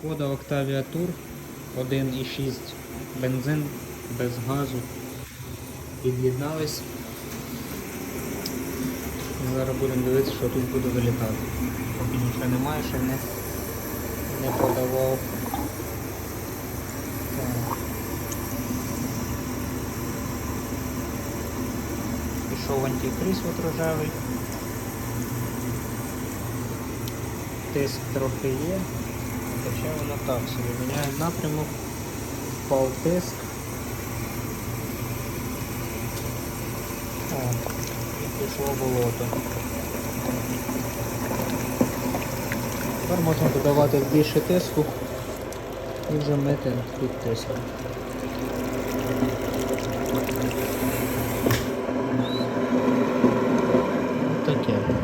Шкода Octavia Tour 1,6 бензин без газу. Під'єднались. Зараз будемо дивитися, що тут буде вилітати. Поки нічого немає, ще не, не подавав. Пішов антифриз от рожевий. Тиск трохи є. Хоча вона так собі міняє напрямок, впав тиск. І пішло болото. Тепер можна додавати більше тиску і вже мити під тиском. Таке.